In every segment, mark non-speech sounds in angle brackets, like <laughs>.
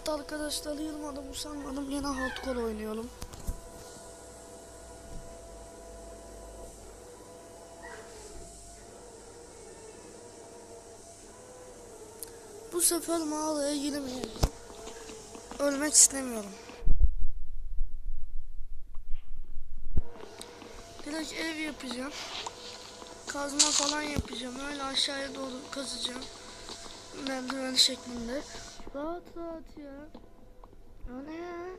Evet arkadaşlar yılmadım usanmadım yine hardcore oynuyorum. Bu sefer mağaraya girmeyeceğim. Ölmek istemiyorum. Direkt ev yapacağım. Kazma falan yapacağım. Öyle aşağıya doğru kazacağım. Merdiven şeklinde. Rahat rahat ya. O ne ya?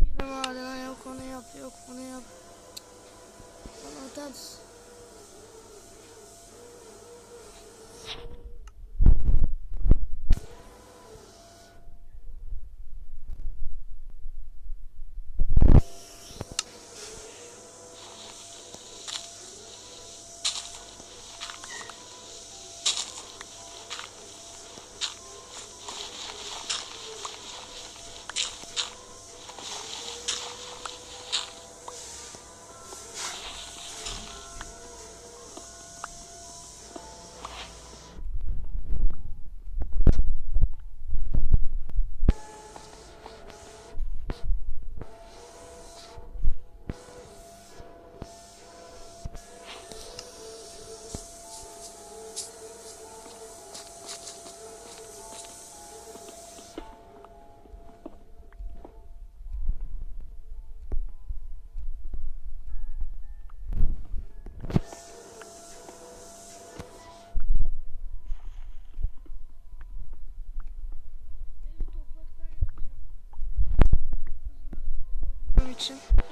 Yine maden yok onu yap yok bunu yap. Bana ters. beijo.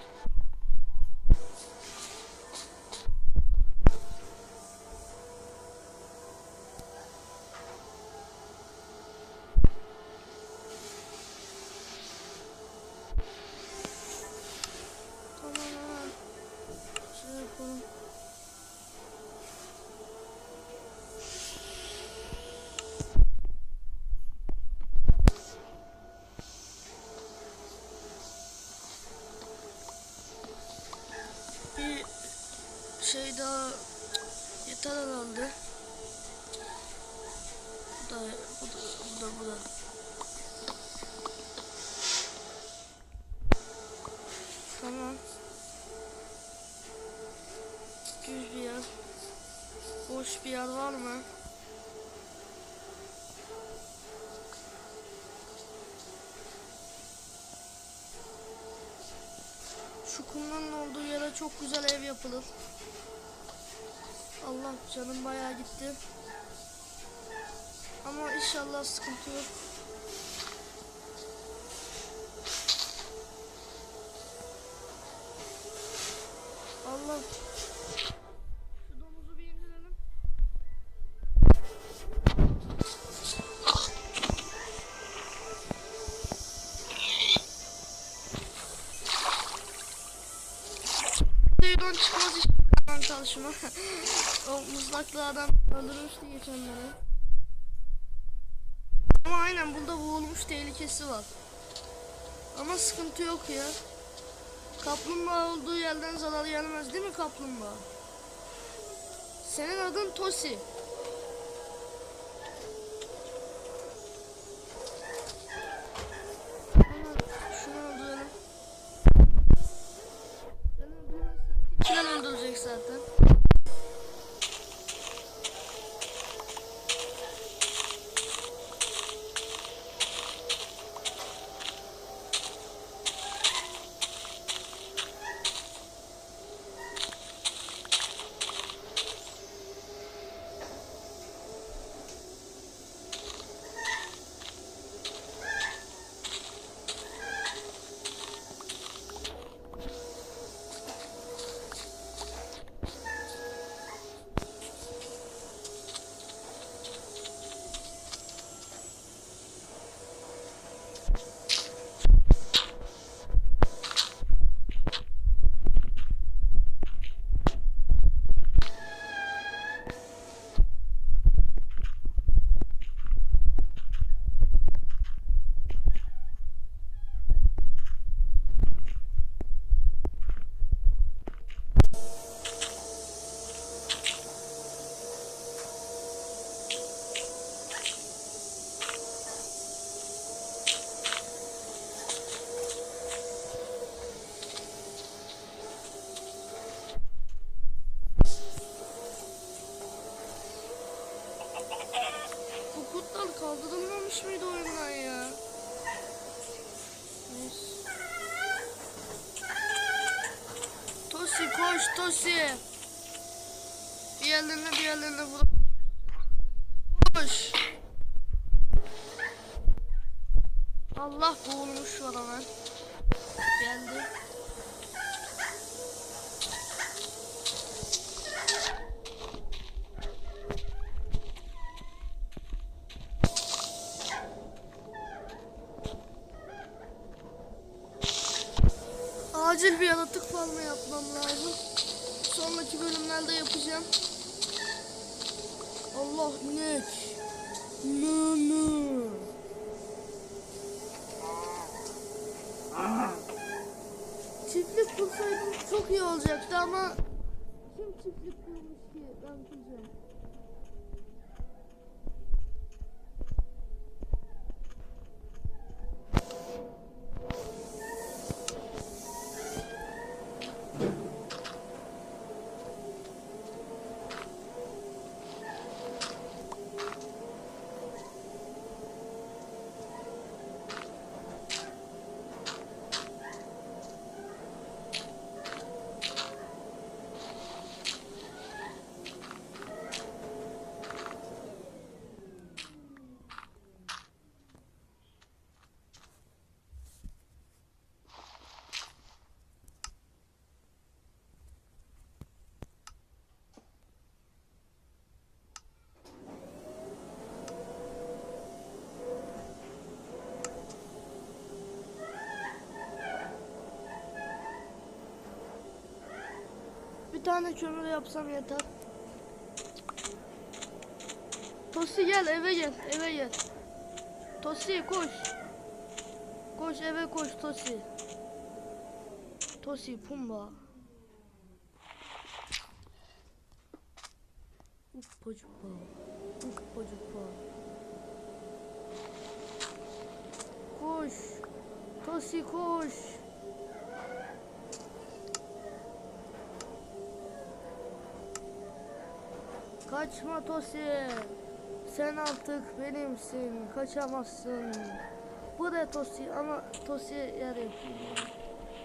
Yeter herhalde. Bu da, bu da, bu da, bu da. Tamam. Düz bir yer. Boş bir yer var mı? Şu kumların olduğu yere çok güzel ev yapılır. Allah canım bayağı gitti. Ama inşallah sıkıntı yok. Allah. Şu domuzu bir indirelim. Videodan çıkmaz iş lan çalışma. <laughs> o mızraklı adam öldürmüştü geçenlere. Ama aynen burada boğulmuş tehlikesi var. Ama sıkıntı yok ya. Kaplumbağa olduğu yerden zarar gelmez değil mi kaplumbağa? Senin adın Tosi. Tosi. Bir yerlerine bir yerlerine vurup. Koş. Allah boğulmuş hemen. Geldi. Acil bir yaratık farmı yapmam lazım. Sonraki bölümlerde yapacağım. Allah inek. Mü. Çiftlik kursaydım çok iyi olacaktı ama kim çiftlik kurmuş ki ben kuracağım. Tane kömür yapsam yeter. Tosi gel eve gel eve gel. Tosi koş. Koş eve koş Tosi. Tosi Pumba. Uppa cuppa. Uppa cuppa. Koş. Tosi koş. Kaçma Tosi. Sen artık benimsin. Kaçamazsın. Bu da Tosi ama Tosi yer.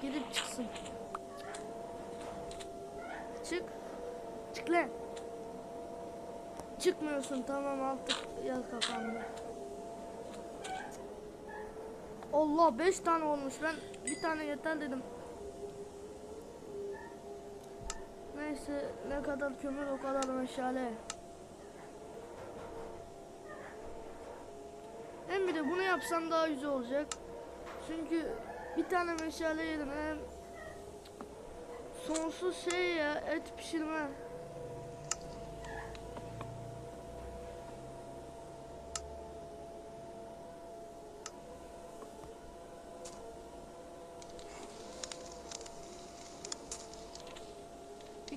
Gidip çıksın. Çık. Çık lan. Çıkmıyorsun tamam artık yer kapandı. Allah 5 tane olmuş. Ben bir tane yeter dedim. Neyse ne kadar kömür o kadar meşale. Hem bir de bunu yapsam daha güzel olacak. Çünkü bir tane meşale yedim hem sonsuz şey ya et pişirme.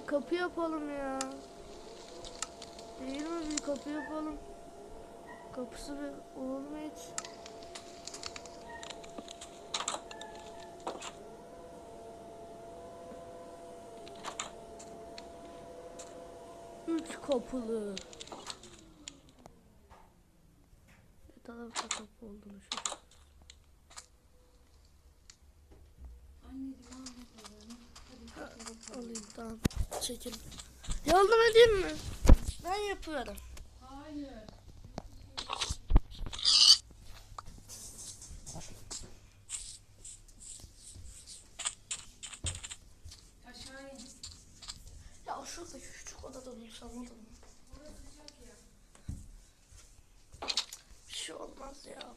Bir kapı yapalım ya. Değil mi? Bir kapı yapalım. Kapısı bir olur mu hiç? Üç kapılı. Bir tarafta kapı olduğunu şu. Alayım tamam. Çekil. Yardım edeyim mi? Ben yapıyorum. Hayır. Ya şurada küçük odada mu? Bir şey olmaz ya.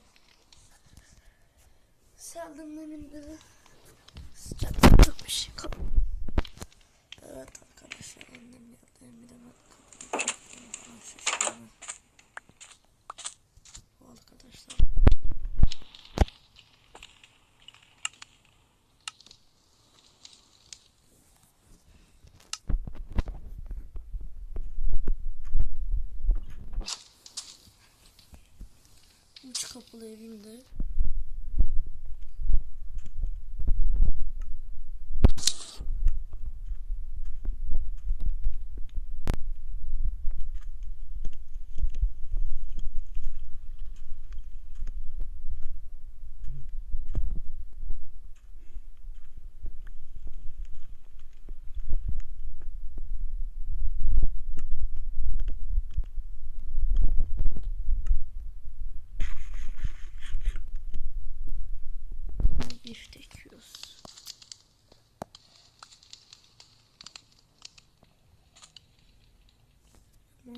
Seldim evinde. Sıcak bir şey kap. Evet arkadaşlar annem geldi. Bir de ben kapıyı kapattım. Ben şaşırdım. Bu arkadaşlar. Evimde.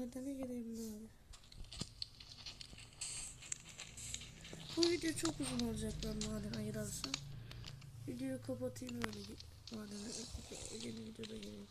Madene gireyim bari. Bu video çok uzun olacak ben maden ayırarsam. Videoyu kapatayım öyle. Madene yeni videoda geleyim.